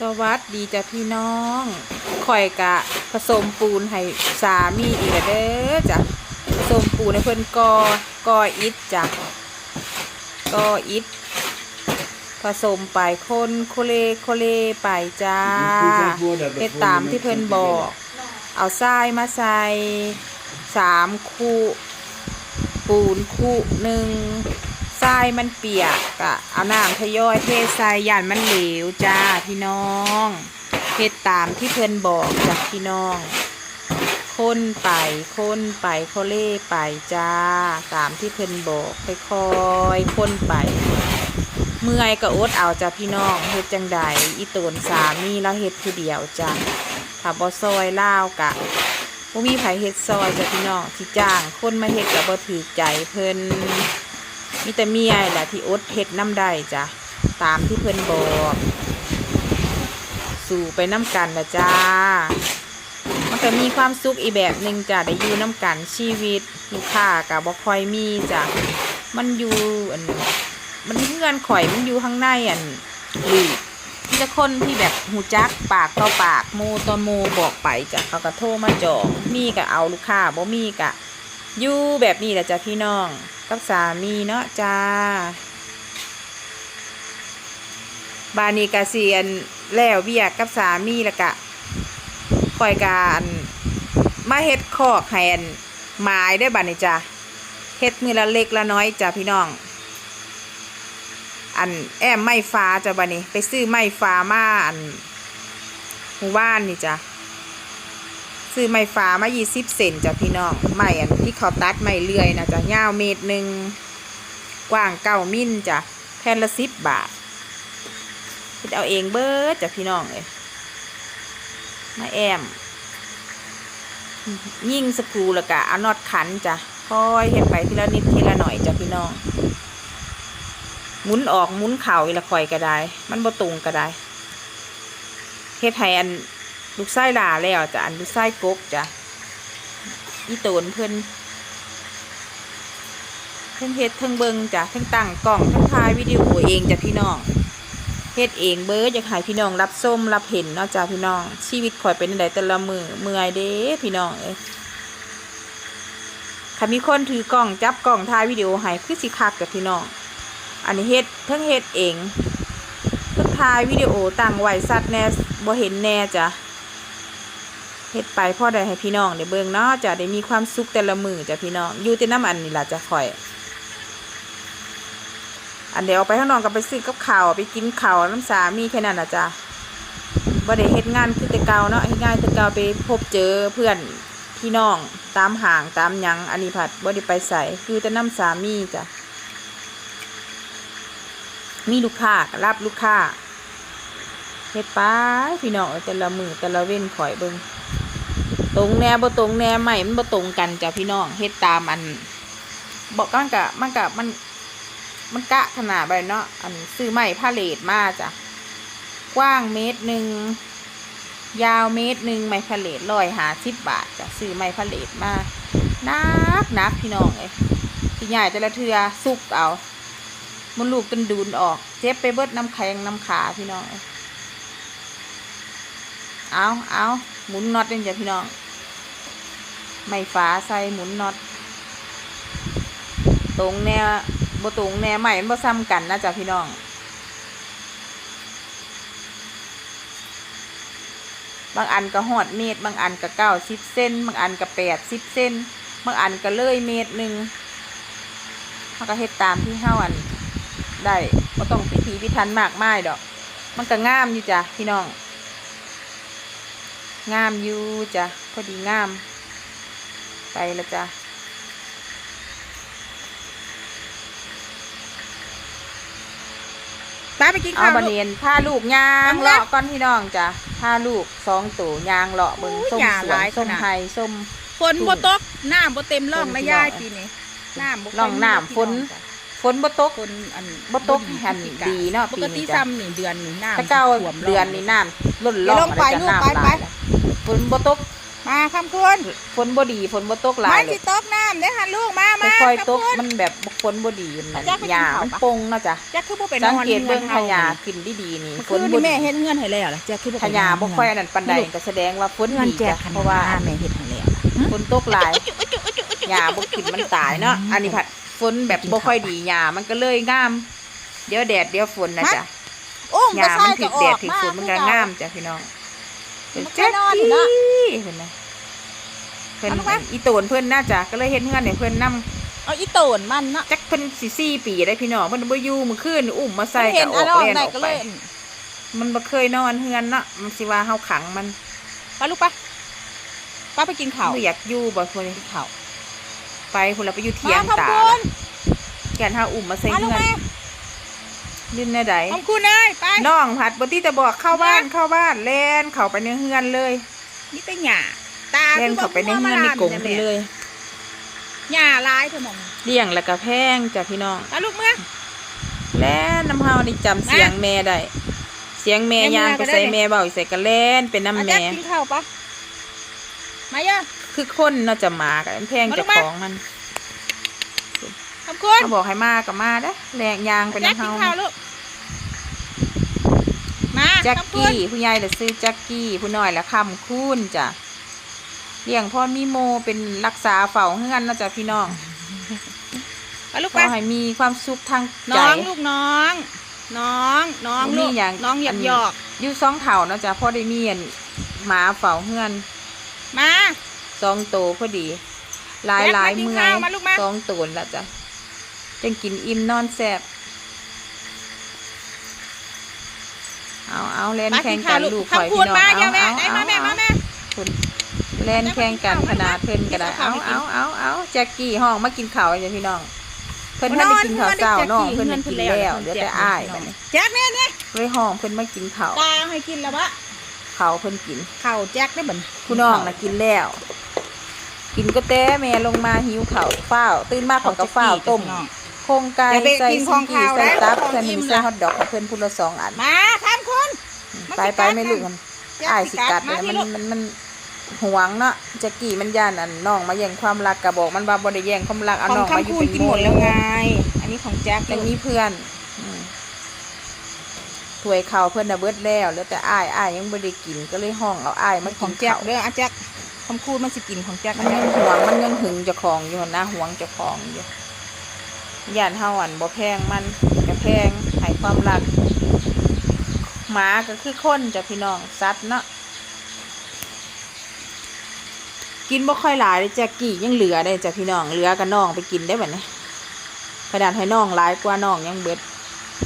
สวัสดีจ้ะพี่น้องข่อยกะผสมปูนให้สามีอีกแล้วเด้อจ้ะผสมปูนให้เพิ่นกอกออิฐจ้ะกออิฐผสมไปคนโคเลโคเลไปจ้าเฮ็ดตามที่เพิ่อนบอก เอาทรายมาใส่สามคู่ ปูนคู่หนึ่ง ทรายมันเปียกกะเอาน้ำทยอยเทใส่ย่านมันเหลวจ้าพี่น้องเฮ็ดตามที่เพิ่อนบอกจ้ะพี่น้องค้นไปค้นไปโคเล่ไปจ้า ตามที่เพิ่อนบอกค่อยๆค้นไป เมื่อยก็อดเอาจ้ะพี่น้องเฮ็ดจังใดอีตนสามีแล้วเฮ็ดผู้เดียวจ้ะถ้าบ่ซอยล่ากะบ่มีไผเฮ็ดซอยจ้ะพี่น้องที่จ้างคนมาเฮ็ดก็บ่ถือใจเพิ่น มีแต่เมียแหละที่อดเฮ็ดน้ำได้จ้ะตามที่เพิ่อนบอก สู่ไปน้ำกันละจ้ามันก็มีความสุขอีแบบหนึ่งจ้ะได้อยู่น้ำกันชีวิตลูกค้าก็บ่ค่อยมีจ้ะมันอยู่อันมันเงื่อนข่อยมันอยู่ข้างในอันหลีกมีแต่คนที่แบบหูจักปากต่อปากโมต่อโมบอกไปจ้ะเขาก็โทรมาจองมีก็เอาลูกค้าบ่มีก็อยู่แบบนี้แหละจ้ะพี่น้อง กับสามีเนาะจ้า บานีกาเซียนแล้วเบียกกับสามีแล้วก็คอยการมาเฮ็ดคอกให้อันหมายได้บานีจ้ะเฮ็ดมือละเล็กละน้อยจ้ะพี่น้อง อันแอมไม้ฟ้าจ้ะบันนี้ไปซื้อไม้ฟ้ามาอันหมู่บ้านนี่จ้ะ ซื้อไม้ฟ้ามายี่สิบเซนจ้ะพี่น้องไม้อันที่เขาตัดไม้เลื่อยนะจ้ะยาวเมตรหนึ่งกว้างเก้ามิลจ้ะแผ่นละสิบบาทคิดเอาเองเบิดจ้ะพี่น้องเลยมาแอม ยิ่งสกรูแล้วก็เอาน็อตขันจ้ะค่อยเห็นไปทีละนิดทีละหน่อยจ้ะพี่น้องหมุนออกหมุนเข่าอีละข่อยก็ได้ มันบ่ตรงก็ได้เฮ็ดให้อัน ลูกไส้หลาแล้วจ้ะอันลูกไส้กกจ้ะอีโตนเพิ่นเพิ่นเฮ็ดเพิ่งเบิงจ้ะเพิ่งตั้งกล้องเพิ่งถ่ายวิดีโอเองจ้ะพี่น้องเฮ็ดเองเบิดอยากให้พี่น้องรับส้มรับเห็นเนาะจ้ะพี่น้อง ชีวิตข่อยเป็นจั่งใดแต่ละมือเมื่อยเด้พี่น้องเอ้ยถ้ามีคนถือกล้องจับกล้องถ่ายวิดีโอให้คือสิคักจ้ะพี่น้อง อันนี้เฮ็ดเพิ่งเฮ็ดเองเพิ่งถ่ายวิดีโอตั้งไว้สัตว์แน่บ่เห็นแน่จ้ะ เฮ็ดไปพ่อได้ให้พี่น้องได้เบิ่งเนาะจะได้มีความสุขแต่ละมือจ้ะพี่น้องอยู่แต่น้ำอันนี่ล่ะจะข่อย อันเดี๋ยวออกไปข้างนอกก็ไปซื้อกับข้าวไปกินข้าวน้ำสามีแค่นั้นน่ะจ้ะบ่ได้เฮ็ดงานคือแต่เก่าเนาะเฮ็ดงานแต่เก่าไปพบเจอเพื่อนพี่น้องตามห่างตามยังอันนี้ผัดบ่ได้ไปใส่คือแต่น้ำสามีจ้ะมีลูกค้ารับลูกค้าเฮ็ดไปพี่น้องแต่ละมือแต่ละเว้นข่อยเบิ่ง ตรงแนวบ่ตรงแนวใหม่มันบ่ตรงกันจ้ะพี่น้องเฮ็ดตามอันบอกมันกะมันกะมัน มันกะขนาดไปเนาะอันซื้อไม้าเลทมาจ้ะกว้างเมตรหนึ่งยาวเมตรหนึ่งไม้พาเลทร้อยหาสิบบาทจ้ะซื้อไม้พาเลทมานักนักพี่น้องเอ้ยพี่ใหญ่แต่ละเทือสุกเอามันลูกจนดูนออก เจ็บไปเบิดน้ำแข็งน้ำขาพี่น้องเอาเอาหมุนน็อตนี่จ้ะพี่น้อง ไม่ฟ้าใส่หมุนน็อตตรงแนวบตรงแนวใหม่มันบ่ซ้ำกันนะจ้ะพี่น้อง บางอันก็หอดเมตร บางอันก็เก้าสิบเส้น บางอันก็แปดสิบเส้น บางอันก็เลยเมตรหนึ่งเขาก็เฮ็ดตามที่เฮาอันได้ก็ต้องพิถีพิถันมากมายดอก มันก็งามอยู่จ้ะพี่น้อง งามอยู่จ้ะพอดีงาม ไปแล้วจ้ะป้าไปกินข้าวบะเนียนพาลูกยางเลาะก่อนพี่น้องจ้ะพาลูกสองตัวยางเลาะเบิ่งส้มสวนส้มไทยส้ม ฝนบ่ตกน้ำบ่เต็มร่องฝนนะสิยายบอกปีนี้น้ำบ่ร่องน้ำฝนฝนบ่ตก ฝนอันบ่ตกหันดีเนาะปปีกนี้ติจ้ะซ้ำนี่เดือนนี่น้ำตะเก้าท่วมร่ง เดือนนี่น้ำล้นเดี๋ล่ยวองลงไปอะไรจะลูกไปน้ำหไปลายฝนบ่ตก มาคำคุณฝนบ่ดีฝนบ่ตกหลามัยนเลสิยตกน้ำเด้อหันลูกมามาค่อยๆตกคำคุณ มันแบบฝนบ่ดีมันอาจารย์ไปกินหญ้าข้าวมันปะปงเนาะจ้ะแจ็คคือบ่ไปนสัองนเกตเบิ่งฮืขอนยะเฮาขึ้นดีๆนี่เมื่อฝคืนนบ่นี่แม่ดีเฮ็ดเงื่อนให้แล้วล่ะแจ็คคือบ่ขไปยะนนบ่ค่อยอันนั้นปานใดก็แสดงว่าฝนเงื่อนดีแจ็คจ้ะขเพนาดราะว่าแม่เฮ็ดให้แล้ว ฝนตกหลายหญ้าบ่ขึ้นมันตายเนาะอันนี้ผัดฝนแบบบ่ค่อยดีหญ้ามันก็เลยงาม เดี๋ยวแดดเดี๋ยวฝนนะจ๊ะอุ้มหก็ญ้าใส่มันก็ถึกอแดอดกถึกมาฝนมันก็งามจ้ะพี่น้อง เป็นมันก็แจ๊กนอนกี้เนาะเพิ่นนะเพิ่นเอาลูกมาอีโตนเพิ่นน่าจะก็เลยเฮ็ดเฮือนให้เพิ่นนํเอาอีโตนมันเนาะจักเพิ่นสิสี่ปีได้พี่น้องเพิ่นบ่อยู่มื้อคืนอุ้มมาใส่เห็นก็ออะอกไรเล่นได้ออกก็ไปเลยมันบ่เคยนอนเฮือนเนาะมันสิว่าเฮาขังมันไปลูกปะป้าไปกินข้าวบ่อยากอยู่บ่พุ่นนี่ข้าวไปพุ่นละไปอยู่เถียงมาตาคำคุณแกนเฮาอุ้มมาใส่มาลูกเฮือน มาลิ้นแน่ใดคำคุณเอ้ยไปน้องผัดบ่ติแต่บอกเข้าบ้านเข้าบ้านแล่นเข้าไปในเฮือนเลยนี่เป็นหญ้าตาแล่นเข้าไปในเฮือนในกรงเพิ่นเลยหญ้าลายเถอะหมองเลี้ยงแล้วก็แพงจ้ะพี่น้องไปลูกเมื่อแล้วน้ำเฮานี่จำเสียงแม่ได้เสียงแม่แม่ย่างเมื่ก็อก็ได้ใส่แม่เบาใส่กระแล่นเป็นน้ำอาจาแม่รย์กินข้าวปะมาเยอะคือคนเนาะจะมากับแพงมาลูเจะกมาของมัน คำคุณเขาบอกให้มาก็มาเด้อแรงยางเป็นแจ็คน้ำกิเฮานข้าวลูก มาแจ็คคำคุณกี้ผู้ใหญ่ละซื้อแจ็คกี้ผู้น้อยละคำคูณจ้ะเลี้ยงพ่อมีโมเป็นรักษาเฝ้าเฮือนเนาะจ้ะพี่น้องไปลูกขไป อให้มีความสุขทางใจ น้องลูกน้อง น้องน้องบ่มีลูกหยังน้องหยอกอันหยอกอยู่สองเถ่าเนาะจ้ะพ่อได้มีอันหมาเฝ้าเฮือนมาสองโตพอดีหลายแจ็คหลายมากินเมื่อข้าวยมาลูกมาสองตูนแล้วจ้ะ จังกินอิ่มนอนแซ่บเอาเอาเล่นมาแข่กิงนกัข้าวนลูลูกกข่อยคำพูพี่ดน้องมาเอาอย่าแม่เอาได้เอามาแม่มาแม่คุณเล่นแข่งกันขนาดเพิ่นก็ได้เอาเอาเอาเอาเอาเอาแจ็คกี้ห้องมากินข้าวจ้ะพี่น้องเพิ่นเอาท่านได้นอนกินข้าวเช้าเพิ่นน้องได้เพิ่นแจ็ได้คกี้กินเพิ่นแล้วเพิ่นเดี๋ยวแจ็แต่คอ้ายเพิ่บัดนนี้แจ็คแม่เนี่ยเลยห้องเพิ่นมากินข้าวตาให้กินแล้ววะข้าวเพิ่นกินข้าวแจ็คได้บ่นผู้น้องนะกินแล้วกินก็แต่แม่ลงมาหิวข้าวฝ้าวตื่นมาเขาก็ฝ้าวต้ม โครงไก่อย่าไปใส่กินขซีองกีขาวใส่นะตับของใส่หอิ่มีมใส่ล่ะฮอทดอกให้เพิ่นพูละสองอัน มาทำคุณไปไปไม่ลืมกันอ้ายสิกัดเลยมันมันมันหวงเนาะแจ็กกี้มันย่านอันน้องมาแย่งความรักกะบอกมันว่าบ่ได้แย่งความรักเอาของน้องมาอยู่คำคูณเป็นกินหมดแล้วไง อันนี้ของแจ็คแต่มีเพื่อนอืมถ้วยข้าวเพิ่นน่ะเบิดแล้วแล้วแต่อ้ายอ้ายยังบ่ได้กินก็เลยห้องเอาอ้ายมาขกิองนแจ็คข้าวเด้ออาแจ็คคำคูณมันสิกินของแจ็คมันยังหวงมันยังหึงเจ้าของอยู่นะหวงเจ้าของอยู่ ย่านเฮาอันบ่แพงมันก็แพงให้ความรัก หมาก็คือคนจ้ะพี่น้องสัตว์เนาะกินบ่ค่อยหลายเลยจ้ะกี่ยังเหลือได้จ้ะพี่น้องเหลือกับน้องไปกินได้บัดนี้ขนาดให้น้องหลายกว่าน้องยังเบิด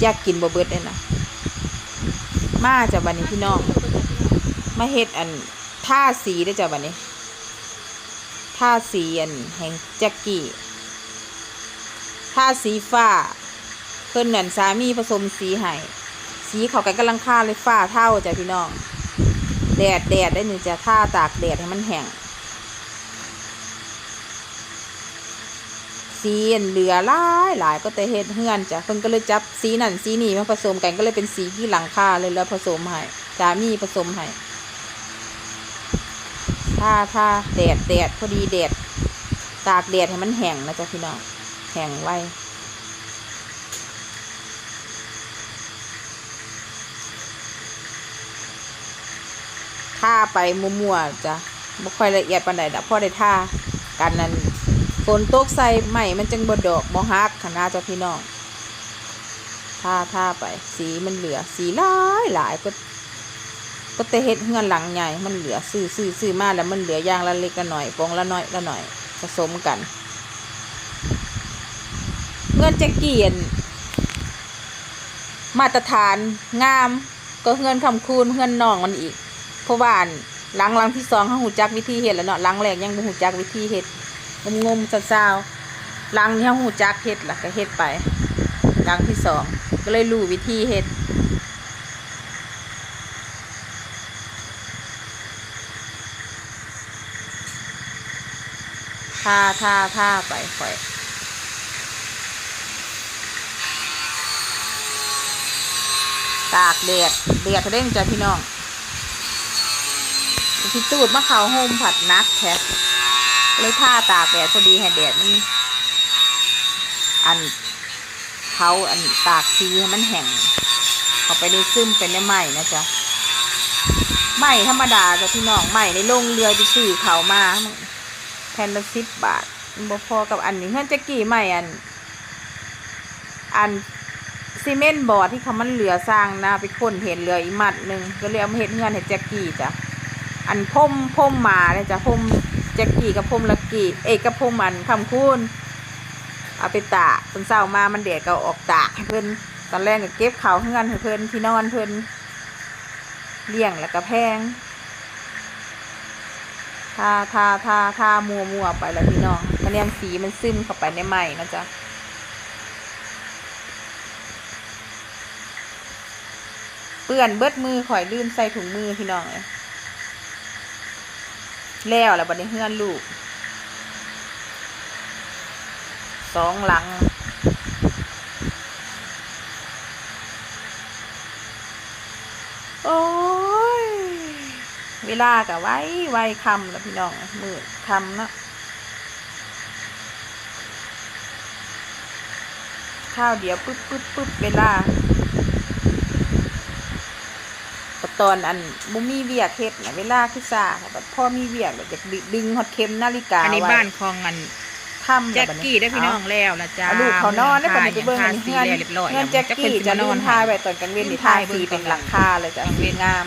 แจกกินบ่เบิดเลยนะมาจ้ะบัดนี้พี่น้องมาเฮ็ดอันท่าสีได้จ้ะบัดนี้ท่าสีอันแห่งแจ็กกี้ ท่าสีฟ้า เพิ่นหนั่นสามีผสมสีให้สีเขากันกำลังค่าเลยฟ้าเท่าจ้ะพี่น้อง แดดแดดได้หนึ่งจะท่าตากแดดให้มันแห้งสีอันเหลือหลายหลายก็แต่เฮ็ดเฮือนจ้ะเพิ่นก็เลยจับสีนั่นสีนี่มาผสมกันก็เลยเป็นสีที่หลังคาเลยแล้วผสมให้สามีผสมให้ถ้าถ้าแดดแดดพอดีแดดตากแดดให้มันแห้งนะจ๊ะพี่น้อง แห้งไวท่าไปมัวๆจ้ะบ่ค่อยละเอียดปานใดดอกพ่อได้ท่ากันนั้นฝนตกใส่ใหม่มันจึงบ่ดอกบ่ฮักขนาดจ้ะพี่น้องท่าท่าไป สีมันเหลือสีหลายหลายก็ ก็แต่เฮ็ดเฮือนหลังใหญ่มันเหลือซื้อซื้อซื้อมาแล้วมันเหลืออย่างละเล็กละหน่อยฟองละน้อยละหน่อยผสมกัน เงินจะเกียนมาตรฐานงามก็เงินคำคูณเงินน้องมันอีกเพราะว่านหลังหลังที่สองเขาหูจักวิธีเฮ็ดแล้วเนาะหลังแรกยังบ่หูจักวิธีเฮ็ดงมงมๆซาวหลังที่เขาหูจักเฮ็ดล่ะก็เฮ็ดไปหลังที่สองก็เลยรู้วิธีเฮ็ดท่าท่าท่าไปค่อย ตากแดดแดดเร่งจ้ะพี่น้องที่ตูดมะเขาโฮมผัดนักแท้เลยท่าตากแดดพอดีให้แดดมันอันเขาอันตากซีให้มันแห้งเขาไปได้ซึมเป็นได้ไหมนะจ๊ะไหมธรรมดาจ้ะพี่น้องไหมในโรงเรือที่ซื้อเขามาแผ่นละสิบบาทบ่พอกับอันนี้เพื่อนจะกี่ไหมอัน อัน ซีเมนต์บอร์ดที่เขามันเหลือสร้างนะไปคนเห็นเหลืออีกมัดหนึ่งก็เลยเอามาเห็ดเงื่อนเห็ดแจ็กกี้จ้ะอันพ่มพ่มมาเลยจ้ะพ่มแจ็กกี้กับพ่มลักกี้เอยกับพ่มมันคำคูณเอาไปตากเพิ่นเศร้ามามันแดดก็ออกตากให้เพิ่อนตอนแรกก็เก็บเขาเงื่อนให้เพิ่อนที่นอนเพิ่อนเลี้ยงแล้วก็แพงทาทาทาทามัวมัวไปแล้วพี่น้องมันยังสีมันซึมเข้าไปในไหมนะจ๊ะ ปื้อนเบิดมือข่อยลืมใส่ถุงมือพี่น้องเลยแล้วแล้วบัดนี้เฮือนลูกสองหลัง โอ้ย เวลากับไว้ไว้คำแล้วพี่น้องมืดคำเนาะข้าวเดียวปึ๊บปึ๊บปึ๊บเวลา ตอนอันบุมีเวียกเฮ็ดนะเวลาคือซ่าค่ะแบบพ่อมีเวียกแบบอยากดึงฮอดเข็มนาฬิกาอันนี้ไว้บ้านของอันค่ำแจ็คล้วบัดกี้ได้พี่น้องแล้วละจ้าเอาลูกเขานอนได้ปะนี่ไปเบิ่งทาอันสีเฮือนแล้วเรียบร้อยเฮือนแจ็คกี้จะลืมทายไว้ตอนกลางเว้นนี่ทาสีเป็นหลังคาเลยจ้ะสีงาม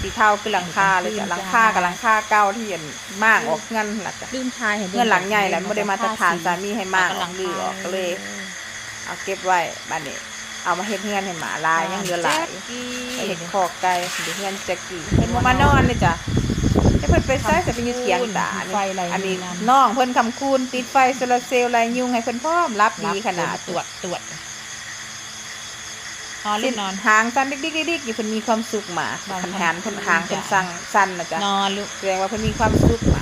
สีเทาคือหลังคาเลยจ้ะหลังคากับหลังคาเก่าที่เห็นมากออกเงินหลักจ้ะลืมทายให้เงื่อนหลังใหญ่แหละบ่ได้มาตรฐานสามีให้มากหลังดื้อออกก็เลย เอาเก็บไว้บ้านนี้ เอามาเฮ็ดเฮือนให้หมาลายยังเหลือหลายไปเห็นคอกไก่เดี๋ยวเพื่อนจะกี่เพิ่นบ่มานอนเลยจ้ะให้เพิ่นไปใส่จะไปอยู่เถียงตาไฟอะไรอันนี้น้องเพิ่นคำคูณติดไฟโซลาร์เซลล์ไรยุงให้เพิ่นพร้อมรับดีขนาดตรวจตรวจนอนลูสิ้กนนอนหางสั้นดิกๆๆๆอยู่เพิ่นมีความสุขหมานอนคันหางเพิ่นหางเพิ่นสั่งสั้นนะจ๊ะนอนลูกแสดงว่าเพิ่นมีความสุขหมา